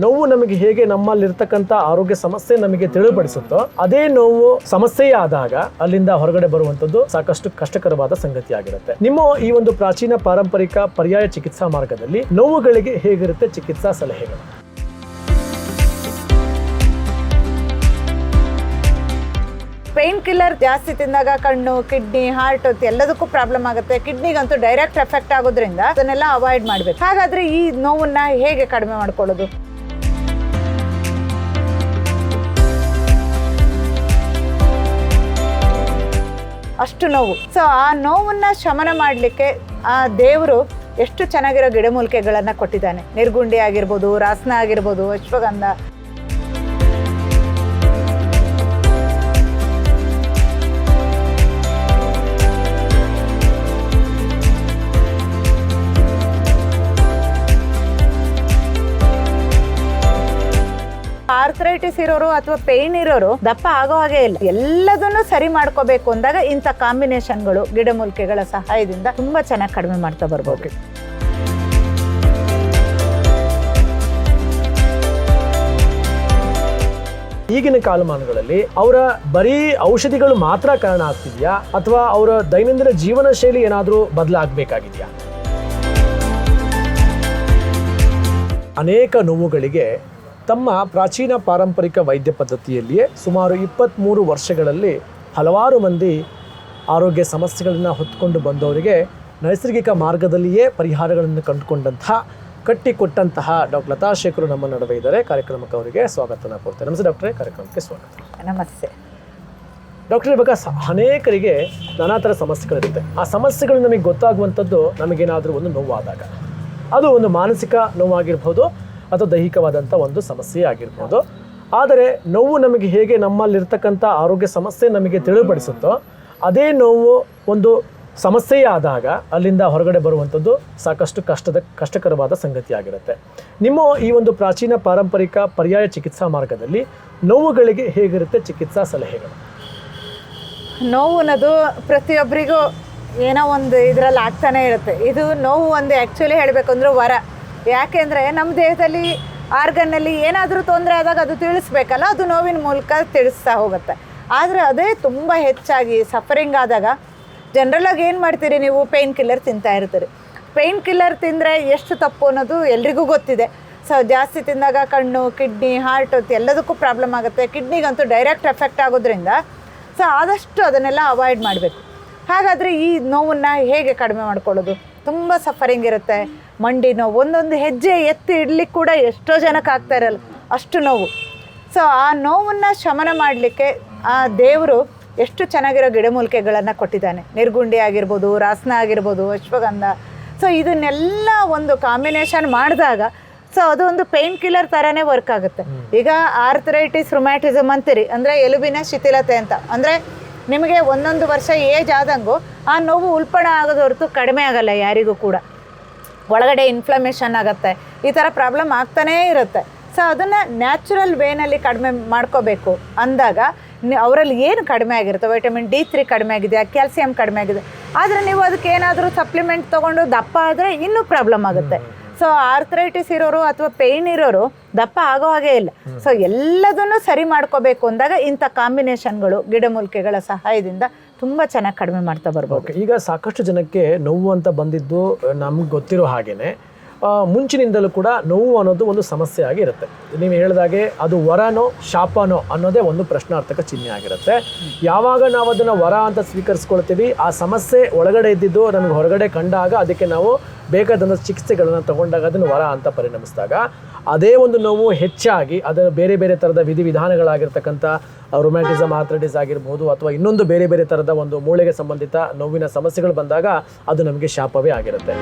ನೋವು ನಮಗೆ ಹೇಗೆ ನಮ್ಮಲ್ಲಿರ್ತಕ್ಕಂಥ ಆರೋಗ್ಯ ಸಮಸ್ಯೆ ನಮಗೆ ತಿಳಿಪಡಿಸುತ್ತೋ ಅದೇ ನೋವು ಸಮಸ್ಯೆಯೇ ಆದಾಗ ಅಲ್ಲಿಂದ ಹೊರಗಡೆ ಬರುವಂತದ್ದು ಸಾಕಷ್ಟು ಕಷ್ಟಕರವಾದ ಸಂಗತಿಯಾಗಿರುತ್ತೆ. ನಿಮ್ಮ ಈ ಒಂದು ಪ್ರಾಚೀನ ಪಾರಂಪರಿಕ ಪರ್ಯಾಯ ಚಿಕಿತ್ಸಾ ಮಾರ್ಗದಲ್ಲಿ ನೋವುಗಳಿಗೆ ಹೇಗಿರುತ್ತೆ ಚಿಕಿತ್ಸಾ ಸಲಹೆಗಳು? ಪೇನ್ ಕಿಲ್ಲರ್ ಜಾಸ್ತಿ ತಿಂದಾಗ ಕಣ್ಣು, ಕಿಡ್ನಿ, ಹಾರ್ಟ್ ಎಲ್ಲದಕ್ಕೂ ಪ್ರಾಬ್ಲಮ್ ಆಗುತ್ತೆ. ಕಿಡ್ನಿಗಂತೂ ಡೈರೆಕ್ಟ್ ಎಫೆಕ್ಟ್ ಆಗೋದ್ರಿಂದ ಅದನ್ನೆಲ್ಲ ಅವಾಯ್ಡ್ ಮಾಡಬೇಕು. ಹಾಗಾದ್ರೆ ಈ ನೋವನ್ನ ಹೇಗೆ ಕಡಿಮೆ ಮಾಡ್ಕೊಳ್ಳೋದು? ಅಷ್ಟು ನೋವು. ಸೊ ಆ ನೋವನ್ನ ಶಮನ ಮಾಡಲಿಕ್ಕೆ ಆ ದೇವರು ಎಷ್ಟು ಚೆನ್ನಾಗಿರೋ ಗಿಡಮೂಲಿಕೆಗಳನ್ನ ಕೊಟ್ಟಿದ್ದಾನೆ. ನಿರ್ಗುಂಡಿ ಆಗಿರ್ಬೋದು, ರಾಸನ ಆಗಿರ್ಬೋದು, ಅಶ್ವಗಂಧ. ಆರ್ಥರೈಟಿಸ್ ಇರೋರು ಅಥವಾ ಪೇನ್ ಇರೋರು ದಪ್ಪ ಆಗೋ ಹಾಗೆ ಇಲ್ಲ. ಎಲ್ಲದನ್ನು ಸರಿ ಮಾಡ್ಕೋಬೇಕು ಅಂದಾಗ ಇಂಥ ಕಾಂಬಿನೇಷನ್ಗಳು ಗಿಡಮೂಲಿಕೆಗಳ ಸಹಾಯದಿಂದ ತುಂಬಾ ಚೆನ್ನಾಗಿ ಕಡಿಮೆ ಮಾಡ್ತಾ ಬರ್ಬೋದು. ಈಗಿನ ಕಾಲಮಾನಗಳಲ್ಲಿ ಅವರ ಬರೀ ಔಷಧಿಗಳು ಮಾತ್ರ ಕಾರಣ ಆಗ್ತಿದೆಯಾ? ಅಥವಾ ಅವರ ದೈನಂದಿನ ಜೀವನ ಶೈಲಿ ಏನಾದರೂ ಬದಲಾಗಬೇಕಾಗಿದೆಯಾ? ಅನೇಕ ನೋವುಗಳಿಗೆ ತಮ್ಮ ಪ್ರಾಚೀನ ಪಾರಂಪರಿಕ ವೈದ್ಯ ಪದ್ಧತಿಯಲ್ಲಿಯೇ ಸುಮಾರು ಇಪ್ಪತ್ತ್ಮೂರು ವರ್ಷಗಳಲ್ಲಿ ಹಲವಾರು ಮಂದಿ ಆರೋಗ್ಯ ಸಮಸ್ಯೆಗಳನ್ನು ಹೊತ್ತುಕೊಂಡು ಬಂದವರಿಗೆ ನೈಸರ್ಗಿಕ ಮಾರ್ಗದಲ್ಲಿಯೇ ಪರಿಹಾರಗಳನ್ನು ಕಂಡುಕೊಂಡಂತಹ ಕಟ್ಟಿಕೊಟ್ಟಂತಹ ಡಾಕ್ಟರ್ ಲತಾ ಶೇಖರು ನಮ್ಮ ನಡುವೆ ಇದ್ದಾರೆ. ಕಾರ್ಯಕ್ರಮಕ್ಕೆ ಅವರಿಗೆ ಸ್ವಾಗತನ ಕೊಡ್ತಾರೆ ನಮಸ್ತೆ ಡಾಕ್ಟ್ರೇ. ಕಾರ್ಯಕ್ರಮಕ್ಕೆ ಸ್ವಾಗತ. ನಮಸ್ತೆ. ಡಾಕ್ಟರ್ ಇವಾಗ ಅನೇಕರಿಗೆ ನಾನಾ ಥರ ಸಮಸ್ಯೆಗಳಿರುತ್ತೆ. ಆ ಸಮಸ್ಯೆಗಳು ನಮಗೆ ಗೊತ್ತಾಗುವಂಥದ್ದು ನಮಗೇನಾದರೂ ಒಂದು ನೋವಾದಾಗ. ಅದು ಒಂದು ಮಾನಸಿಕ ನೋವಾಗಿರ್ಬೋದು ಅಥವಾ ದೈಹಿಕವಾದಂಥ ಒಂದು ಸಮಸ್ಯೆ ಆಗಿರ್ಬೋದು. ಆದರೆ ನೋವು ನಮಗೆ ಹೇಗೆ ನಮ್ಮಲ್ಲಿರ್ತಕ್ಕಂಥ ಆರೋಗ್ಯ ಸಮಸ್ಯೆ ನಮಗೆ ತಿಳಿಪಡಿಸುತ್ತೋ, ಅದೇ ನೋವು ಒಂದು ಸಮಸ್ಯೆಯೇ ಆದಾಗ ಅಲ್ಲಿಂದ ಹೊರಗಡೆ ಬರುವಂಥದ್ದು ಸಾಕಷ್ಟು ಕಷ್ಟದ, ಕಷ್ಟಕರವಾದ ಸಂಗತಿಯಾಗಿರುತ್ತೆ. ನಿಮ್ಮ ಈ ಒಂದು ಪ್ರಾಚೀನ ಪಾರಂಪರಿಕ ಪರ್ಯಾಯ ಚಿಕಿತ್ಸಾ ಮಾರ್ಗದಲ್ಲಿ ನೋವುಗಳಿಗೆ ಹೇಗಿರುತ್ತೆ ಚಿಕಿತ್ಸಾ ಸಲಹೆಗಳು? ನೋವು ಅನ್ನೋದು ಪ್ರತಿಯೊಬ್ಬರಿಗೂ ಏನೋ ಒಂದು ಇದರಲ್ಲಿ ಆಗ್ತಾನೆ ಇರುತ್ತೆ. ಇದು ನೋವು ಒಂದು ಆ್ಯಕ್ಚುಲಿ ಹೇಳಬೇಕು ಅಂದ್ರೆ ವರ. ಯಾಕೆಂದರೆ ನಮ್ಮ ದೇಹದಲ್ಲಿ ಆರ್ಗನ್ನಲ್ಲಿ ಏನಾದರೂ ತೊಂದರೆ ಆದಾಗ ಅದು ತಿಳಿಸ್ಬೇಕಲ್ಲ, ಅದು ನೋವಿನ ಮೂಲಕ ತಿಳಿಸ್ತಾ ಹೋಗುತ್ತೆ. ಆದರೆ ಅದೇ ತುಂಬ ಹೆಚ್ಚಾಗಿ ಸಫರಿಂಗ್ ಆದಾಗ ಜನರಲಾಗಿ ಏನು ಮಾಡ್ತೀರಿ ನೀವು? ಪೇಯ್ನ್ ಕಿಲ್ಲರ್ ತಿಂತಾ ಇರ್ತೀರಿ. ಪೇಯ್ನ್ ಕಿಲ್ಲರ್ ತಿಂದರೆ ಎಷ್ಟು ತಪ್ಪು ಅನ್ನೋದು ಎಲ್ರಿಗೂ ಗೊತ್ತಿದೆ. ಸೊ ಜಾಸ್ತಿ ತಿಂದಾಗ ಕಣ್ಣು, ಕಿಡ್ನಿ ಹಾರ್ಟ್ ಎಲ್ಲದಕ್ಕೂ ಪ್ರಾಬ್ಲಮ್ ಆಗುತ್ತೆ. ಕಿಡ್ನಿಗಂತೂ ಡೈರೆಕ್ಟ್ ಎಫೆಕ್ಟ್ ಆಗೋದ್ರಿಂದ ಸೊ ಆದಷ್ಟು ಅದನ್ನೆಲ್ಲ ಅವಾಯ್ಡ್ ಮಾಡಬೇಕು. ಹಾಗಾದರೆ ಈ ನೋವನ್ನು ಹೇಗೆ ಕಡಿಮೆ ಮಾಡ್ಕೊಳ್ಳೋದು? ತುಂಬ ಸಫರಿಂಗ್ ಇರುತ್ತೆ. ಮಂಡಿ ನೋವು ಒಂದೊಂದು ಹೆಜ್ಜೆ ಎತ್ತಿ ಇಡ್ಲಿಕ್ಕೆ ಕೂಡ ಎಷ್ಟೋ ಜನಕ್ಕೆ ಆಗ್ತಾ ಇರಲ್ಲ ಅಷ್ಟು ನೋವು. ಸೊ ಆ ನೋವನ್ನು ಶಮನ ಮಾಡಲಿಕ್ಕೆ ಆ ದೇವರು ಎಷ್ಟು ಚೆನ್ನಾಗಿರೋ ಗಿಡಮೂಲಿಕೆಗಳನ್ನು ಕೊಟ್ಟಿದ್ದಾನೆ. ನಿರ್ಗುಂಡಿ ಆಗಿರ್ಬೋದು ರಾಸನ ಆಗಿರ್ಬೋದು ಅಶ್ವಗಂಧ. ಸೊ ಇದನ್ನೆಲ್ಲ ಒಂದು ಕಾಂಬಿನೇಷನ್ ಮಾಡಿದಾಗ ಸೊ ಅದು ಒಂದು ಪೇನ್ ಕಿಲ್ಲರ್ ಥರನೇ ವರ್ಕ್ ಆಗುತ್ತೆ ಈಗ ಆರ್ಥರೈಟಿಸ್ ರೊಮ್ಯಾಟಿಸಮ್ ಅಂತೀರಿ ಅಂದರೆ ಎಲುಬಿನ ಶಿಥಿಲತೆ ಅಂತ. ಅಂದರೆ ನಿಮಗೆ ಒಂದೊಂದು ವರ್ಷ ಏಜ್ ಆದಂಗು ಆ ನೋವು ಉಲ್ಪಣ ಆಗೋದು ಹೊರತು ಕಡಿಮೆ ಆಗಲ್ಲ ಯಾರಿಗೂ ಕೂಡ. ಒಳಗಡೆ ಇನ್ಫ್ಲಮೇಷನ್ ಆಗುತ್ತೆ, ಈ ಥರ ಪ್ರಾಬ್ಲಮ್ ಆಗ್ತಾನೇ ಇರುತ್ತೆ. ಸೊ ಅದನ್ನು ನ್ಯಾಚುರಲ್ ವೇನಲ್ಲಿ ಕಡಿಮೆ ಮಾಡ್ಕೋಬೇಕು. ಅಂದಾಗ ಅವರಲ್ಲಿ ಏನು ಕಡಿಮೆ ಆಗಿರುತ್ತೆ? ವೈಟಮಿನ್ ಡಿ ತ್ರೀ ಕಡಿಮೆ ಆಗಿದೆ ಕ್ಯಾಲ್ಸಿಯಂ ಕಡಿಮೆ ಆಗಿದೆ ಆದರೆ ನೀವು ಅದಕ್ಕೆ ಏನಾದರೂ ಸಪ್ಲಿಮೆಂಟ್ ತೊಗೊಂಡು ದಪ್ಪ ಆದರೆ ಇನ್ನೂ ಪ್ರಾಬ್ಲಮ್ ಆಗುತ್ತೆ. ಸೊ ಆರ್ಥರೈಟಿಸ್ ಇರೋರು ಅಥವಾ ಪೇಯ್ನ್ ಇರೋರು ದಪ್ಪ ಆಗೋ ಹಾಗೆ ಇಲ್ಲ. ಸೊ ಎಲ್ಲದನ್ನು ಸರಿ ಮಾಡ್ಕೋಬೇಕು ಅಂದಾಗ ಇಂಥ ಕಾಂಬಿನೇಷನ್ಗಳು ಗಿಡಮೂಲಿಕೆಗಳ ಸಹಾಯದಿಂದ ತುಂಬ ಚೆನ್ನಾಗಿ ಕಡಿಮೆ ಮಾಡ್ತಾ ಬರ್ಬೋದು. ಈಗ ಸಾಕಷ್ಟು ಜನಕ್ಕೆ ನೋವು ಅಂತ ಬಂದಿದ್ದು ನಮ್ಗೆ ಗೊತ್ತಿರೋ ಹಾಗೇನೆ. ಮುಂಚಿನಿಂದಲೂ ಕೂಡ ನೋವು ಅನ್ನೋದು ಒಂದು ಸಮಸ್ಯೆ ಆಗಿರುತ್ತೆ. ನೀವು ಹೇಳಿದಾಗೆ ಅದು ವರನೋ, ಶಾಪನೋ ಅನ್ನೋದೇ ಒಂದು ಪ್ರಶ್ನಾರ್ಥಕ ಚಿಹ್ನೆ ಆಗಿರುತ್ತೆ. ಯಾವಾಗ ನಾವು ಅದನ್ನು ವರ ಅಂತ ಸ್ವೀಕರಿಸ್ಕೊಳ್ತೀವಿ, ಆ ಸಮಸ್ಯೆ ಒಳಗಡೆ ಇದ್ದಿದ್ದು ನಮಗೆ ಹೊರಗಡೆ ಕಂಡಾಗ ಅದಕ್ಕೆ ನಾವು ಬೇಕಾದಂಥ ಚಿಕಿತ್ಸೆಗಳನ್ನು ತಗೊಂಡಾಗ ಅದನ್ನು ವರ ಅಂತ ಪರಿಣಮಿಸಿದಾಗ, ಅದೇ ಒಂದು ನೋವು ಹೆಚ್ಚಾಗಿ ಅದರ ಬೇರೆ ಬೇರೆ ಥರದ ವಿಧಿವಿಧಾನಗಳಾಗಿರ್ತಕ್ಕಂಥ ರೊಮ್ಯಾಟಿಸಮ್, ಆರ್ಥ್ರೈಟಿಸ್ ಆಗಿರ್ಬೋದು ಅಥವಾ ಇನ್ನೊಂದು ಬೇರೆ ಬೇರೆ ಥರದ ಒಂದು ಮೂಳೆಗೆ ಸಂಬಂಧಿತ ನೋವಿನ ಸಮಸ್ಯೆಗಳು ಬಂದಾಗ ಅದು ನಮಗೆ ಶಾಪವೇ ಆಗಿರುತ್ತೆ.